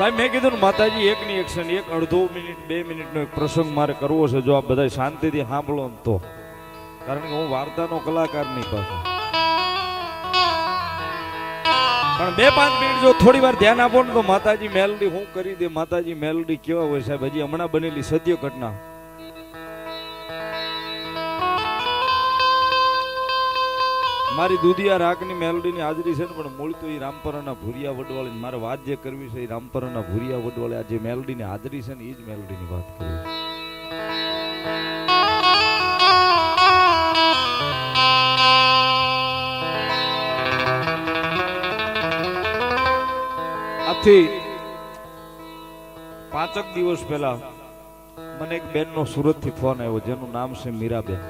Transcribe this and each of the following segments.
સાહેબ, મેં કીધું માતાજી એક ની એક્શન એક, અડધો મિનિટ, બે મિનિટનો એક પ્રસંગ મારે કરવો છે. જો આ બધા શાંતિથી સાંભળો તો. કારણ કે હું વાર્તાનો કલાકાર નહીં પાછો. પણ બે પાંચ મિનિટ જો થોડી વાર ધ્યાન આપો ને તો માતાજી મેલડી હું કરી દે, માતાજી મેલડી કેવા હોય સાહેબ? હજી હમણાં બનેલી સત્ય ઘટના. મારી દુધિયા રાગની મેલોડીની હાજરી છે ને, પણ મૂળ તો એ રામપરાના ભૂરિયા વડવાળી મારે વાત જે કરવી છે. એ રામપરાના ભૂરિયા વડવાળી આ જે મેલોડીની હાજરી છે ને એ જ મેલોડીની વાત કરું આથી પાંચક દિવસ પહેલા મને એક બેનનો સુરતથી ફોન આવ્યો, જેનું નામ છે મીરાબેન.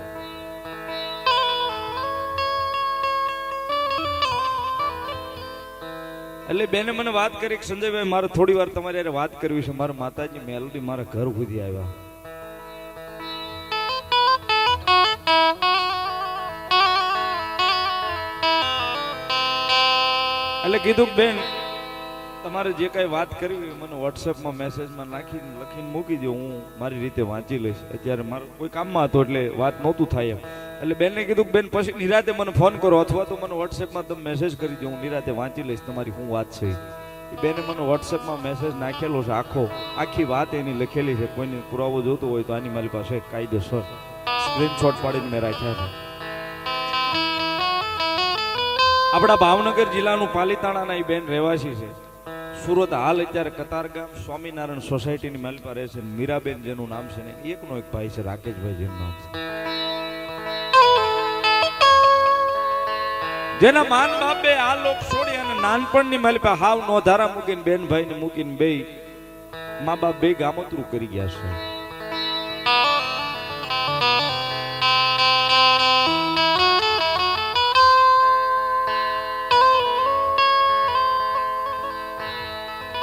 એટલે બેને મને વાત કરી કે, સંજયભાઈ, મારે થોડી વાર તમારી વાત કરવી છે. મારા માતાજી મેલડી મારા ઘર સુધી આવ્યા. એટલે કીધું બેન, તમારે જે કાંઈ વાત કરવી મને વોટ્સએપમાં મેસેજમાં નાખીને, લખીને મૂકી દો હું મારી રીતે વાંચી લઈશ. અત્યારે મારો કોઈ કામમાં હતો એટલે વાત નહોતું થાય એમ. એટલે બેનને કીધું બેન, પછી નિરાતે મને ફોન કરો અથવા તો મને વોટ્સએપમાં તમે મેસેજ કરી દો, હું નિરાતે વાંચી લઈશ તમારી શું વાત છે. બેને મને વોટ્સએપમાં મેસેજ નાખેલો છે આખો. આખી વાત એની લખેલી છે. કોઈને પુરાવો જોતો હોય તો આની મારી પાસે કાયદેસર સ્ક્રીનશોટ પાડીને મેં રાખ્યા છે. આપણા ભાવનગર જિલ્લાનું પાલીતાણાના એ બેન રહેવાસી છે. સુરત હાલ અત્યારે કતારગામ સ્વામિનારાયણ સોસાયટીની માલ પર રહે છે. મીરાબેન જેનું નામ છે ને એકનો એક ભાઈ છે, રાકેશભાઈ જેનું નામ છે. જેના માન બાપે આ લોક છોડી અને નાનપણની માલી પાસે હાવ નો ધારા મૂકીને બેનભાઈને મૂકીને બે મા બાપ બે ગામતરું કરી ગયા છે.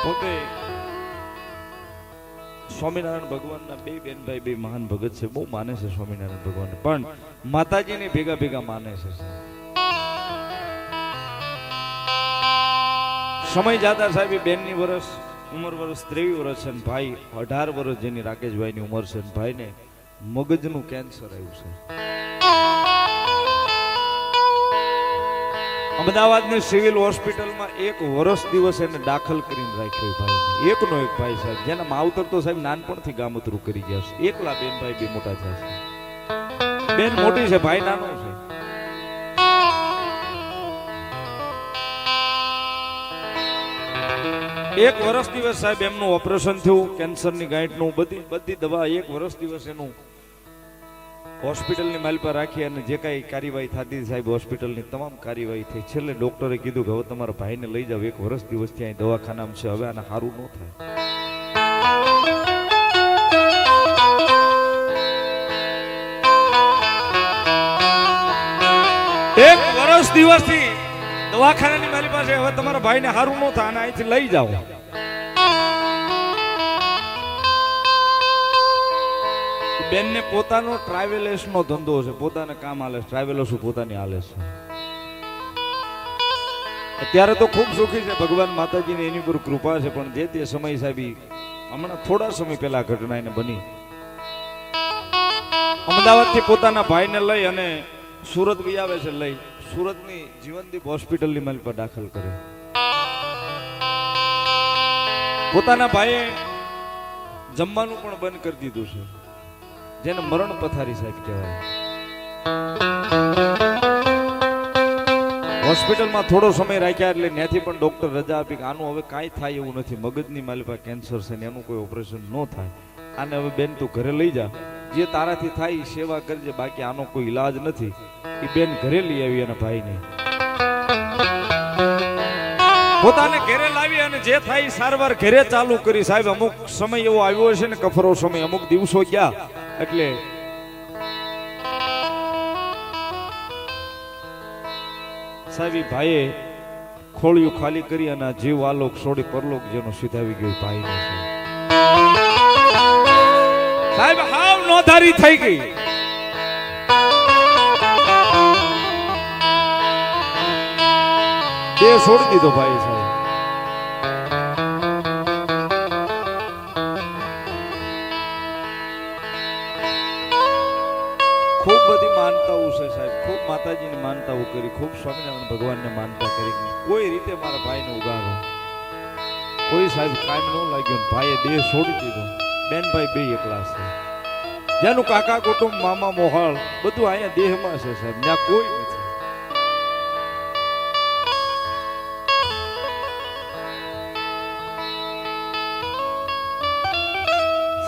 પોતે સ્વામિનારાયણ ભગવાનના બે બેનભાઈ બે મહાન ભગત છે, બહુ માને છે સ્વામિનારાયણ ભગવાન પણ માતાજીને ભેગા ભેગા માને છે. સમય જાતા સાહેબ બેનની વર્ષ ઉંમર વર્ષ ત્રેવીસ વર્ષ છે ને ભાઈ, અઢાર વર્ષ જેની રાકેશભાઈની ઉંમર છે ને ભાઈને મગજનું કેન્સર આવ્યું છે. અમદાવાદની સિવિલ હોસ્પિટલમાં એક વર્ષ દિવસ એને દાખલ કરીને રાખ્યો ભાઈ એકનો એક ભાઈ સાહેબ, જેના માવતર તો સાહેબ નાનપણથી ગામતરું કરી ગયા છે. એકલા બેન ભાઈ બે મોટા થયા છે. બેન મોટી છે, ભાઈ નાનો છે. એક વર્ષ દિવસ સાહેબ એમનું ઓપરેશન થયું, કેન્સરની ગાંઠનું, બધી બધી દવા એક વર્ષ દિવસ એનું હોસ્પિટલની માલ પર રાખી અને જે કાંઈ કાર્યવાહી થતી સાહેબ હોસ્પિટલની તમામ કાર્યવાહી થઈ. છેલ્લે ડોક્ટરે કીધું કે હવે તમારા ભાઈને લઈ જાવ એક વર્ષ દિવસ ત્યાં દવાખાનામાં છે, હવે આને સારું ન થાય. એક વર્ષ દિવસથી દવાખાનાની મારી પાસે હવે તમારા ભાઈને સારું ન થાય અને અહીંથી લઈ જાઓ. બેનને પોતાનો ટ્રાવેલર્સ નો ધંધો છે. પોતાને કામ હાલે ટ્રાવેલર્સ પોતાની હાલે છે? અત્યારે તો ખૂબ સુખી છે. ભગવાન માતાજીની એની પર કૃપા છે, પણ જે તે સમય સાહેબી હમણાં થોડા સમય પહેલા ઘટના એને બની. અમદાવાદથી પોતાના ભાઈને લઈ અને સુરત બી આવે છે લઈ. સુરતની જીવનદીપ હોસ્પિટલની માલ પર દાખલ કર્યો. પોતાના ભાઈએ જમવાનું પણ બંધ કરી દીધું છે. જેને મરણ પથારી સાહેબ કહેવાય. હોસ્પિટલમાં થોડો સમય રાખ્યા એટલે ત્યાંથી પણ ડોક્ટર રજા આપી કે આનું હવે કાંઈ થાય એવું નથી. મગજની માલિકા કેન્સર છે ને એનું કોઈ ઓપરેશન ન થાય. આને હવે બેન તું ઘરે લઈ જા. જે તારાથી થાય સેવા કરજે, બાકી આનો કોઈ ઈલાજ નથી. એ બેન ઘરે લઈ આવી એના ભાઈને. પોતાને ઘરે લાવી અને જે થાય સારવાર ઘરે ચાલુ કરી. સાહેબ, અમુક સમય એવો આવ્યો છે ને, કફરો સમય, અમુક દિવસો ગયા. એટલે સાહેબ ભાઈએ ખોળિયું ખાલી કરી અને જીવ, આલોક છોડી પરલોક જેનો સીધાવી ગયો ભાઈ સાહેબ હાવ નોંધારી થઈ ગઈ. બે છોડી દીધો ભાઈ સાહેબ. ખૂબ બધી માનતાઓ છે સાહેબ. ખૂબ માતાજીને માનતાઓ કરી, ખૂબ સ્વામિનારાયણ ભગવાનને માનતા કરી. કોઈ રીતે મારા ભાઈને ઉગાડો કોઈ સાહેબ કાયમ ન લાગ્યો ભાઈએ દેહ છોડી દીધો. બેન ભાઈ બે એકલા છે. જેનું કાકા કુટુંબ, મામા મોહાળ બધું અહીંયા દેહમાં છે સાહેબ. ત્યાં કોઈ નથી.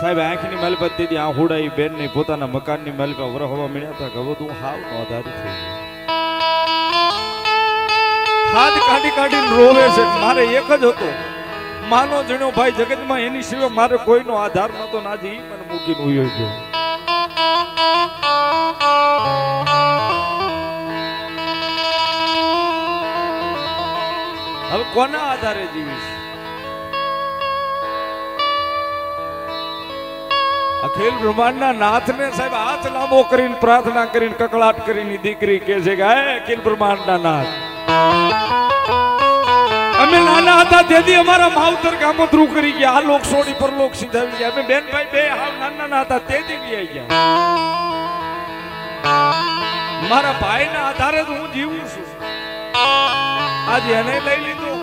સાહેબ, આંખની માલિપા દીદી આ હુડાઈ બેનની પોતાના મકાનની માલિપા વરહવા મળ્યા હતા કે બધું હાવ નો આધારી થઈ ગઈ. હાથ કાઢી કાઢીને રોવે છે. મારે એક જ હતો. માનો જણ્યો ભાઈ, જગતમાં એની સિવાય મારે કોઈનો આધાર નતો નાજી મને મૂકીને ઉયો ગયો. હવે કોના આધારે જીવીશ? અખિલ બ્રહ્માંડના નાથને સાહેબ હાથ લાંબો કરીને પ્રાર્થના કરીને કકળાટ કરીને દીકરી કે છે કે, હે અખિલ બ્રહ્માંડના નાથ. અમે નાના હતા તેથી અમારા માવતર ગામોતરું કરી ગયા. આ લોક સોડી પર લોક સીધાવી ગયા. અમે બેન ભાઈ બે હાવ નાના નાના હતા તેથી બી આવી ગયા. મારા ભાઈના આધારે તો હું જીવું છું. આજે એને લઈ લીધું.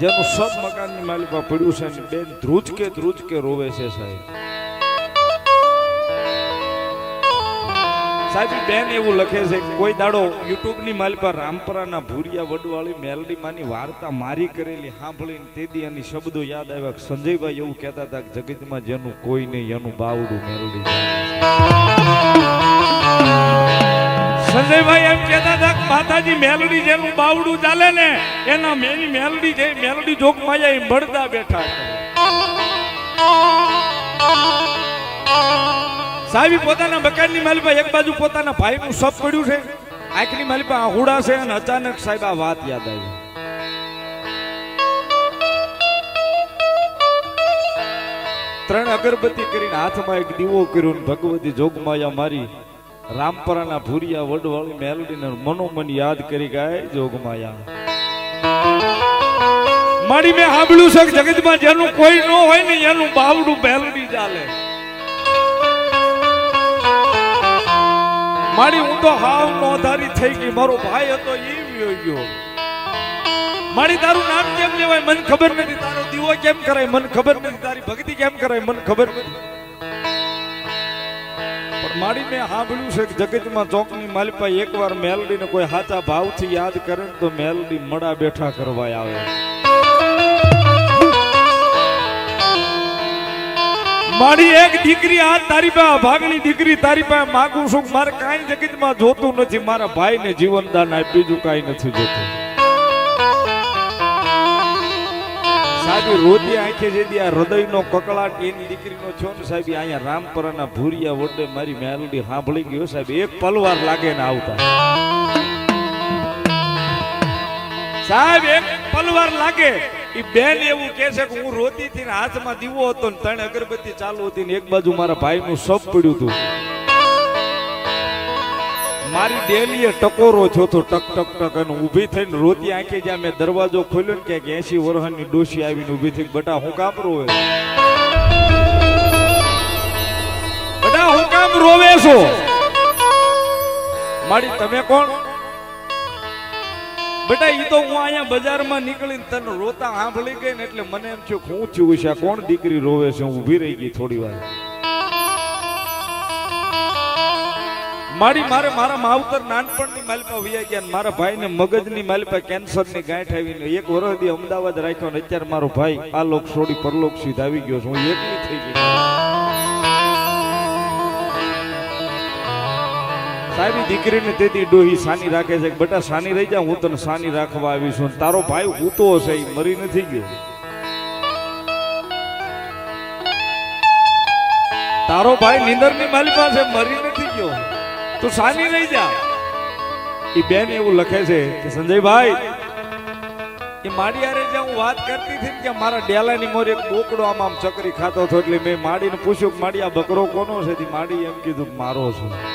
જેનું સબ મકાનની માલિકા પડ્યું છે બેન ધ્રુજ કે ધ્રુજ કે રોવે છે સાહેબ. સાહેબ, બેન એવું લખે છે, કોઈ દાડો યુટ્યુબની પર રામપરાના ભૂરિયા વડવાળી મેલડી માની વાર્તા મારી કરેલી સાંભળીને તેથી એની શબ્દો યાદ આવ્યા. સંજયભાઈ એવું કહેતા હતા કે જગતમાં જેનું કોઈ નહીં, એનું બાવડું મેલડી સંજયભાઈ એમ કહેતા હતા કે માતાજી, મેલડી જેનું બાવડું ચાલે ને, એના મેની મેલડી જે, મેલડી જોગ માયા એ મળતા બેઠા સાહેબ પોતાના મકાનની માલિકા એક બાજુ પોતાના ભાઈનું સપ પડ્યું છે, આંખની માલિકા આહુડા છે અને અચાનક સાહેબ આ વાત યાદ આવી. ત્રણ અગરબત્તી કરીને હાથમાં એક દીવો કર્યો ભગવતી જોગમાયા મારી રામપરાના ભૂરિયા વડવાળી મેલડીને મનોમન યાદ કરી ગાય જોગમાયા. મારી મેં સાંભળ્યું છે કે જગતમાં જેનું કોઈ ન હોય ને એનું બાવડું મેલડી ચાલે. મારી હું તો હાવ નોંધારી થઈ ગઈ. મારો ભાઈ હતો એ ગયો મારી તારું નામ કેમ લેવાય? મને ખબર નથી. તારો દીવો કેમ કરાય? મને ખબર નથી. તારી ભક્તિ કેમ કરાય? મને ખબર નથી. પણ મારી મેં સાંભળ્યું છે કે જગતમાં ચોકની માલિપા એકવાર મેલડીને કોઈ સાચા ભાવથી યાદ કરે તો મેલડી મડા બેઠા કરવા આવે. મારી એક દીકરી આ તારી પાસે ભાગની દીકરી તારી પાસે માગું છું. મારે કાંઈ જગતમાં જોતું નથી. મારા ભાઈને જીવનદાન આપ બીજું કાંઈ નથી જોતું. સાહેબ રોતી આંખે જેદી આ હૃદયનો કકળાટ એની દીકરીનો છો ને સાહેબ અહીંયા રામપરાના ભૂરિયા વડે મારી મેલડી સાંભળી ગયો. સાહેબ એક પલવાર લાગે ને આવતા. સાહેબ એક પલવાર લાગે. ઈ બેન એવું કે છે કે હું રોતી હતી હાથમાં દીવો હતો ને ત્રણ અગરબત્તી ચાલુ હતી ને એક બાજુ મારા ભાઈ નું સપ પડ્યું હતું. મારી ડેલીએ ટકોરો થયો ટક ટક ટક અને ઊભી થઈને રોતી આંખે જ્યાં મેં દરવાજો ખોલ્યો ને કે એસી વર્ષની ડોશી આવીને ઊભી થઈ બટા, હું કામ રોવે બટા, હું કામ રોવે છો? મારી, તમે કોણ? બેટા, ઈ તો હું અહીંયા બજારમાં નીકળીને તને રોતા સાંભળી ગઈ ને એટલે મને એમ થયું હું થયું છે કોણ દીકરી રોવે છે? હું ઊભી રહી ગઈ થોડી વાર. મારી, મારે, મારા માવતર નાનપણની માલિપા વૈયા ગયા મારા ભાઈને મગજની માલિપા કેન્સરની ગાંઠ આવીને એક વર્ષથી અમદાવાદ રાખ્યો ને અત્યારે મારો ભાઈ આ લોક છોડી પરલોક સીધ આવી ગયો છે. હું એકલી થઈ ગઈ. ઈ દીકરીને તેથી ડોહી સાની રાખે છે બેટા સાની રહી જા, હું તને સાની રાખવા આવી છું. તારો ભાઈ ઉતો હશે એ મરી નથી ગયો. તારો ભાઈ નિંદરની માલી પાસે મરી નથી ગયો. તું સાની રહી જા. એ બેન એવું લખે છે કે, સંજયભાઈ, એ માડી હારે જે હું વાત કરતી હતી કે મારા ડેલાની મોર એક બોકડો આમ આમ ચકરી ખાતો હતો. એટલે મેં માડીને પૂછ્યું કે, માડી, આ બકરો કોનો છે? માડી એમ કીધું મારો છે.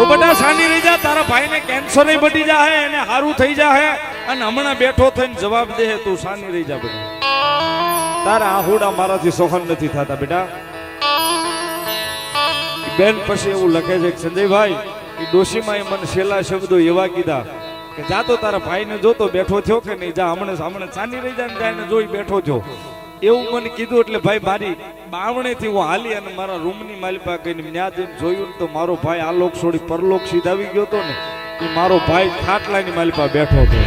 તો બધા સાની રહી જા, તારા ભાઈને કેન્સર બટી જાય એને સારું થઈ જાય અને હમણાં બેઠો થઈને જવાબ દે, તું સાની રહી જા બેટા તારા આહુડા મારાથી સોહન નથી થતા બેટા. બેન પછી એવું લખે છે કે, સંજયભાઈ એ ડોશીમાં એ મને છેલ્લા શબ્દો એવા કીધા કે, જા તો તારા ભાઈને જોતો બેઠો થયો કે નહીં? જા, હમણાં હમણાં સાની રહી જાય ને જોઈ બેઠો થયો. એવું મને કીધું એટલે ભાઈ મારી બાવણેથી હું હાલી અને મારા રૂમની માલિપા કહીને ત્યાં જઈને જોયું તો મારો ભાઈ આલોક છોડી પરલોક સીધાવી ગયો હતો ને એ મારો ભાઈ ખાટલાની માલિપા બેઠો હતો.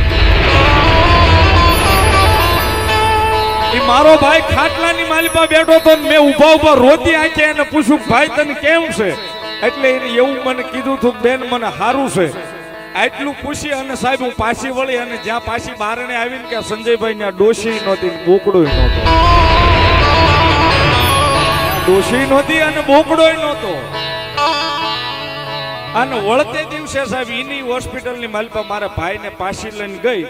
એ મારો ભાઈ ખાટલાની માલિપા બેઠો હતો મેં ઊભા ઊભા રોતી આંખે એને પૂછ્યું ભાઈ તને કેમ છે? એટલે એને એવું મને કીધું હતું બેન, મને સારું છે. આટલું પૂછી અને સાહેબ, હું પાછી વળી અને જ્યાં પાછી બારણે આવીને કે સંજયભાઈ ને ડોશી નહોતી બોકડો નહોતો. ડોશી નહોતી અને બોકડો નહોતો. અને વળતે દિવસે સાહેબ એની હોસ્પિટલની માલિકા મારા ભાઈને પાછી લઈને ગઈ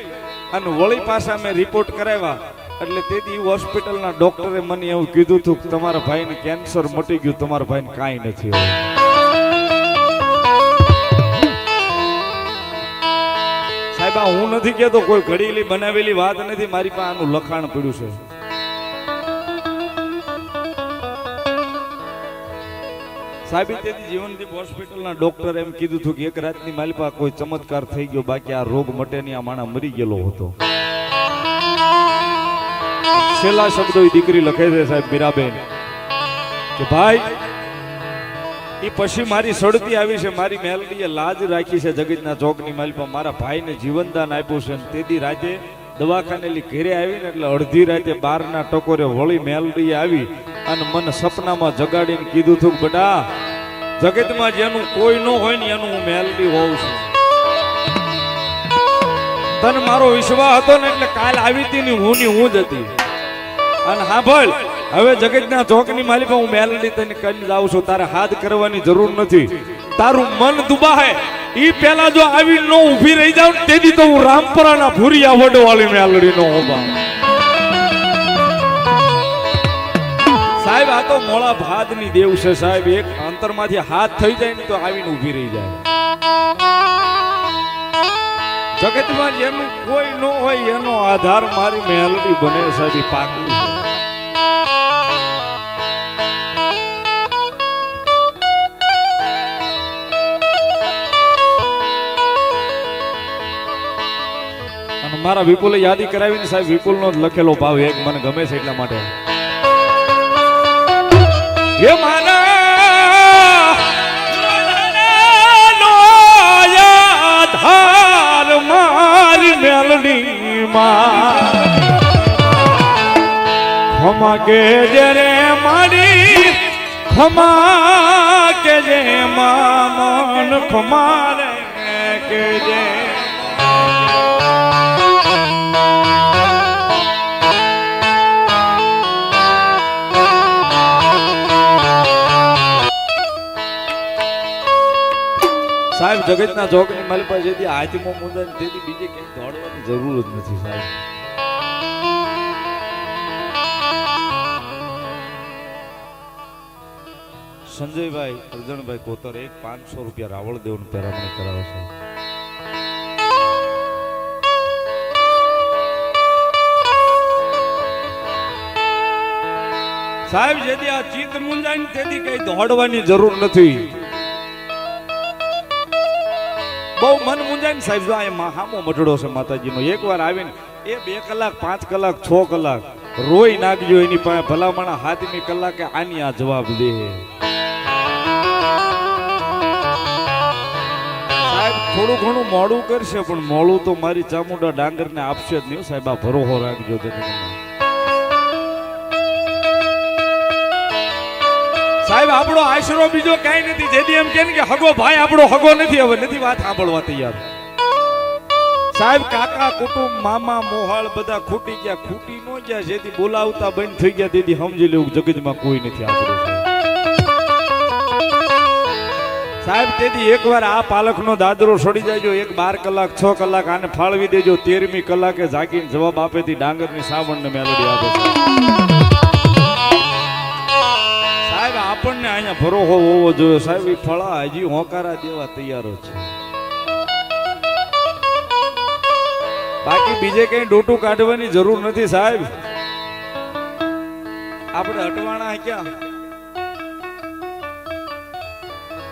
અને વળી પાછા મેં રિપોર્ટ કરાવ્યા. એટલે તેથી હોસ્પિટલના ડોક્ટરે મને એવું કીધું હતું કે તમારા ભાઈને કેન્સર મટી ગયું, તમારા ભાઈને કાંઈ નથી સાહેબ, આ હું નથી કેતો કોઈ ઘડીલી બનાવેલી વાત નથી, મારી પાસે આનું લખાણ પડ્યું છે. સાહેબ તેથી જીવનદીપ હોસ્પિટલના ડોક્ટર એમ કીધું હતું કે એક રાતની મારી પાસે કોઈ ચમત્કાર થઈ ગયો, બાકી આ રોગ મટેની આ માણસ મરી ગયેલો હતો. છેલ્લા શબ્દો એ દીકરી લખે છે સાહેબ, મીરાબેન, કે ભાઈ એ પછી મારી સડતી આવી છે, મારી મેલડીએ લાજ રાખી છે જગતના ચોકની માલિપા મારા ભાઈને જીવનદાન આપ્યું છે. તેથી રાતે દવાખાનેલી ઘેરે આવીને, એટલે અડધી રાતે બારના ટકોરે વળી મેલડીએ આવી અને મને સપનામાં જગાડીને કીધું હતું બેટા, જગતમાં જેનું કોઈ ન હોય ને એનું હું મેલડી હોઉં છું. તને મારો વિશ્વાસ હતો ને, એટલે કાલ આવી હતી ને, હું ની હું જ હતી. અને હા, ભાઈ હવે જગતના ચોકની માલિકા, હું મેલડી તને કરી જાઉં છું, તારે હાથ કરવાની જરૂર નથી. તારું મન દુબાહે. ઈ પેલા જો આવી ન ઊભી રહી જાવ તેથી તો હું રામપરાના ભૂરિયા વડવાળી મેલડી નો હોબા. સાહેબ, આ તો મોળા ભાદની દેવ છે સાહેબ. એક અંતરમાંથી હાથ થઈ જાય ને તો આવીને ઊભી રહી જાય. જગતમાં જેનું કોઈ ન હોય, એનો આધાર મારી મેલડી બને સાહેબ પાકું. મારા વિપુલે યાદી કરાવીને સાહેબ, વિપુલનો જ લખેલો ભાવ એક મને ગમે છે એટલા માટે. હે મારા મારી મેલડી માં કે જે રે મારી ખમા કે જે મામન ખમા રે કે જે જગતના જોગની મારી પાસે જેથી હાથમાં મુંદા તેથી બીજે ક્યાંય દોડવાની જરૂર જ નથી સાહેબ. સંજયભાઈ, અર્જણભાઈ કોતર એક પાંચસો રૂપિયા રાવળ દેવનું પેરામણી કરાવે છે. સાહેબ, જેથી આ ચિત્ત મુંજાય તેથી કઈ દોડવાની જરૂર નથી. બહુ મન મુંજાય ને સાહેબ, જો આ એમાં હામો મટડો છે માતાજીનો. એકવાર આવીને એ બે કલાક, પાંચ કલાક, છ કલાક રોઈ નાખજો એની પાસે. ભલામણા હાથમી કલાકે આની આ જવાબ દે. સાહેબ, થોડું ઘણું મોડું કરશે, પણ મોડું તો મારી ચામુંડા ડાંગરને આપશે જ નહીં સાહેબ. આ ભરોહો રાખજો જગતમાં. સાહેબ, આપણો આશરો બીજો કાંઈ નથી. જેથી એમ કે હગો ભાઈ, આપણો હગો નથી. હવે નથી વાત સાંભળવા તૈયાર. સાહેબ, કાકા, કુટુંબ, મામા, મોહાળ બધા ખૂટી ગયા. ખૂટી નો ગયા. જેથી બોલાવતા બંધ થઈ ગયા. તેથી સમજી લેવું જગતમાં કોઈ નથી આપણું. સાહેબ, તેથી એકવાર આ પાલકનો દાદરો છોડી જાયજો. એક બાર કલાક, છ કલાક આને ફાળવી દેજો. તેરમી કલાકે જાગીને જવાબ આપે, થી ડાંગરની સાવણને મેલડી આપે છે. અહીંયા ભરોહો હોવો જોઈએ સાહેબ, એ ફળા હજી હોકારા દેવા તૈયારો છે. બાકી બીજે કઈ ડોટું કાઢવાની જરૂર નથી સાહેબ. આપણે અટવાણા ક્યાં?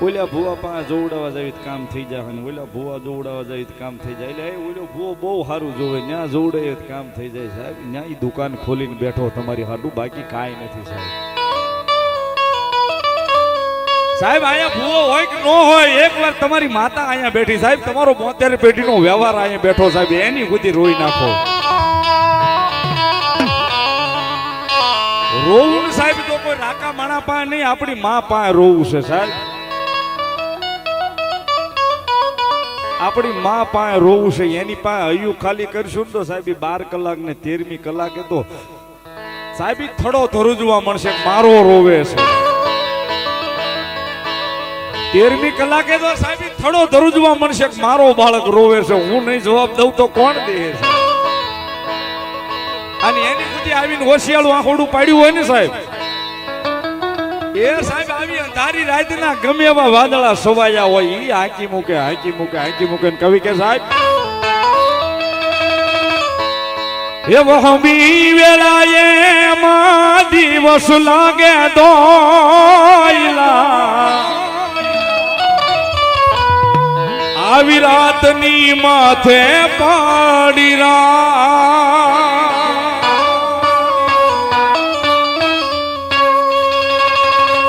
ઓલા ભુવા પાસે જોવડાવા જાવી કામ થઈ જાય અને ઓલા ભુવા જોવડાવા જાવી કામ થઈ જાય. એટલે ઓલો ભુવો બહુ સારું જોવે, ન્યા જોવડે કામ થઈ જાય સાહેબ. ઈ દુકાન ખોલીને બેઠો તમારી હાડું બાકી કાંઈ નથી સાહેબ. સાહેબ, અહીંયા ભૂવો હોય કે ન હોય એકવાર તમારી માતા અહીંયા બેઠી. સાહેબ, તમારો બોતેર પેઢીનો વ્યવહાર અહીંયા બેઠો સાહેબ, એની સુધી રોઈ નાખો. રોવું સાહેબ તો કોઈ રાકા માણા પા નહીં, આપણી મા પાસે રોવું છે સાહેબ. આપણી મા પાસે રોવું છે, એની પાસે હૈયું ખાલી કરશું તો સાહેબ બાર કલાક ને તેરમી કલાકે તો સાહેબ થડો ધરુજવા મળશે મારો રોવે છે. તેરમી કલાકે તો સાહેબ થડો ધરુજવા મળશે મારો બાળક રોવે છે, હું નહીં જવાબ દઉં તો કોણ દે છે? અને એની સુધી આવીને હોશિયાળું આંખોડું પાડ્યું હોય ને સાહેબ? એ સાહેબ આવી અંધારી રાતના ગમે એવા વાદળા સવાયા હોય એ હાંકી મૂકે હાંકી મૂકે હાંકી મૂકે ને કવિ કે સાહેબ એ વહમી વેળાએ માં દિવસ લાગે દોયલા. આવી રાતની માથે પાડી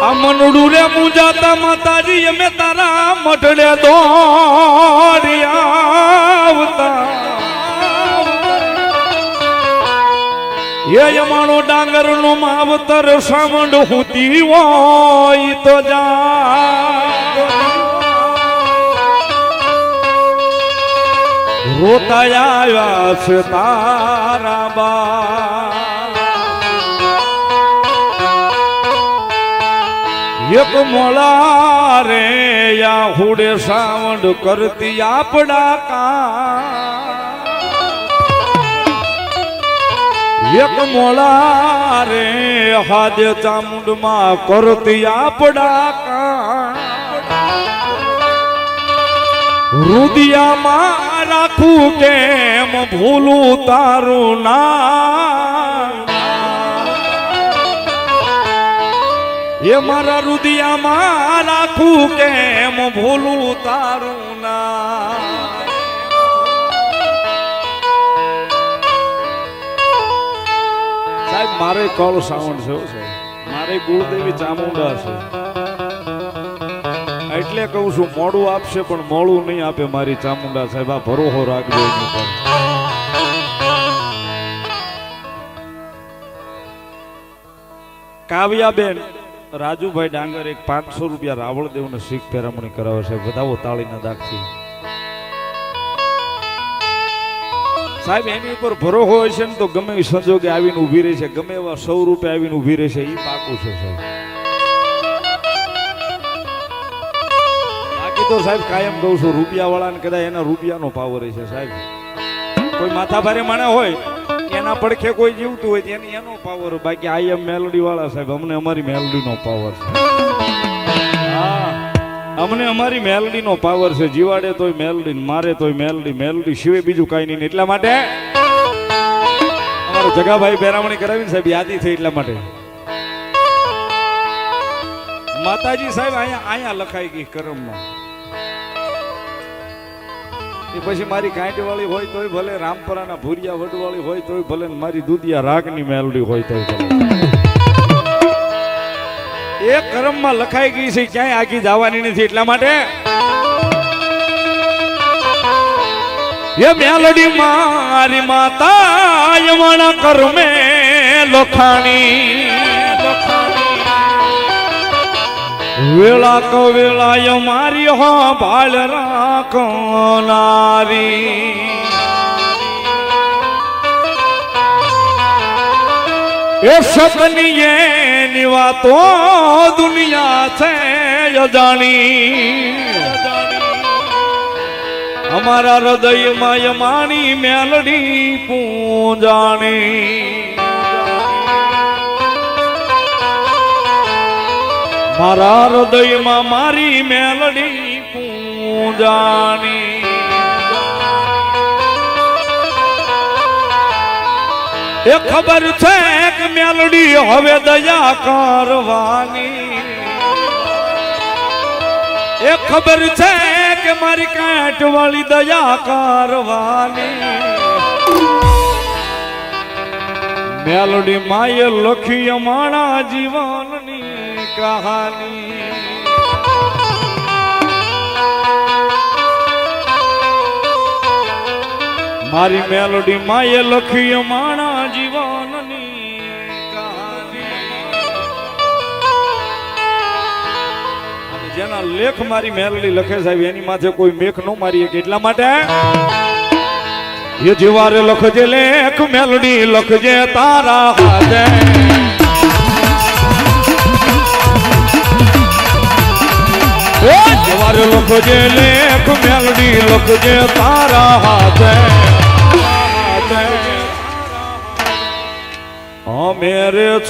આ મનડું રે મુજાતા માતાજી, અમે તારા મઢડે દોડ્યા એ યમાણો ડાંગર નો માવતર સામંડ હુતી હોય તો જા. રોતા આવ્યા છે તારા બા. એક મોળા રે યા હુડે સાવંડ કરતી આપડા કા એક મોળા રે હાદે ચામુંડમાં કરતી આપડા કા રુદિયામાં રાખું કેમ ભૂલું તારું ના એ મારા રુદિયામાં રાખું કેમ ભૂલું તારું ના સાહેબ, મારે કળ સાઉન્ડ છે મારે ગુરુદેવી ચામુંડા છે. એટલે કહું છું, મોડું આપશે, પણ મોડું નહીં આપે મારી ચામુંડા સાહેબ. આ ભરોહો રાખજો કાવ્યાબેન, રાજુભાઈ ડાંગર એક પાંચસો રૂપિયા રાવળદેવ ને શીખ પેરામણી કરાવે છે. વધાવો તાળીના દાખથી સાહેબ, એની ઉપર ભરોહો હોય છે ને તો ગમે સંજોગે આવીને ઊભી રહી છે. ગમે એવા સૌ રૂપે આવીને ઊભી રહી છે. એ પાકું છે, સાહેબ. તો સાહેબ કાયમ કહું છું રૂપિયા વાળાને કદાચ એના રૂપિયાનો પાવર છે સાહેબ. કોઈ માથા ભારે માણા હોય, એના પડખે કોઈ જીવતું હોય એની એનો પાવર બાકી આઈ એમ મેલોડી વાળા સાહેબ, અમને અમારી મેલોડીનો પાવર છે. અમને અમારી મેલડીનો પાવર છે. જીવાડે તોય મેલડી, મારે તોય મેલડી મેલડી સિવાય બીજું કાંઈ નહીં એટલા માટે અમારો જગાભાઈ બેરામણી કરાવીને સાહેબ યાદી થઈ એટલા માટે. માતાજી સાહેબ, અહીંયા અહીંયા લખાઈ ગઈ કરમમાં. એ પછી મારી કાંટી વાળી હોય તોય ભલે, રામપરાના ભૂરિયા વડવાળી હોય તોય ભલે મારી દુધિયા રાગની મેલડી હોય તોય ભલે. એ કર્મમાં લખાઈ ગઈ છે, ક્યાંય આગી જવાની નથી એટલા માટે. એ મેલડી મારી માતા યમણા કર્મે લખાણી. વેળા કો વેળા મારી હો ભાળ રાખનારી એ સપની એની વાતો દુનિયા છે અજાણી. અમારા હૃદયમાં યમાણી મેલડી પૂજાણી. મારા હૃદયમાં મારી મેલડી પૂજાણી. એ ખબર છે કે મેલડી હવે દયા કરવાની. એ ખબર છે કે મારી કાંઠ વાળી દયા કરવાની. મેલડી માએ લખી અમારા જીવનની કહાની. મારી મેલોડી માએ લખી અમારા જેના લેખ મારી મેલડી લખે સાહેબ એની માથે કોઈ મેખ ન મારી શકે એટલા માટે? એ જીવારે લખજે લેખ, મેલડી લખજે તારા હાથે. જીવારે લખજે લેખ, મેલડી લખજે તારા હાથે. અમે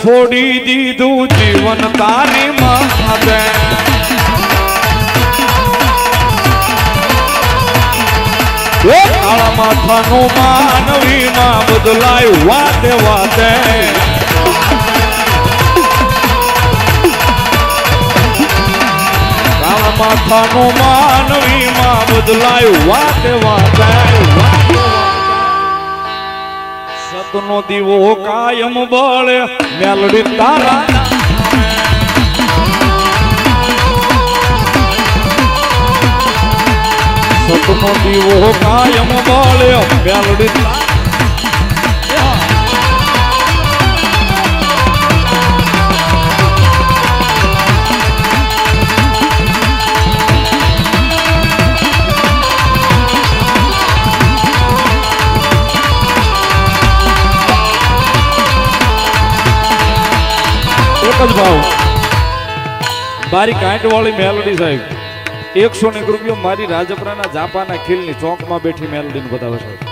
છોડી દીધું જીવન તારી માથે. કાળા માથાનું માનવી માં બદલાય વાતે વાતે. કાળા માથાનું માનવી માં બદલાય વાતે વાતે. સતનો દીવો કાયમ બળે મેલડી તારા. સતનો દીવો કાયમ બળે જ ભાવ. મારી કાંઠ વાળી મેલડી સાહેબ. એકસો એક રૂપિયો મારી રાજપરાના જાપાના ખીલની ચોકમાં બેઠી મેલડીને બતાવે છે.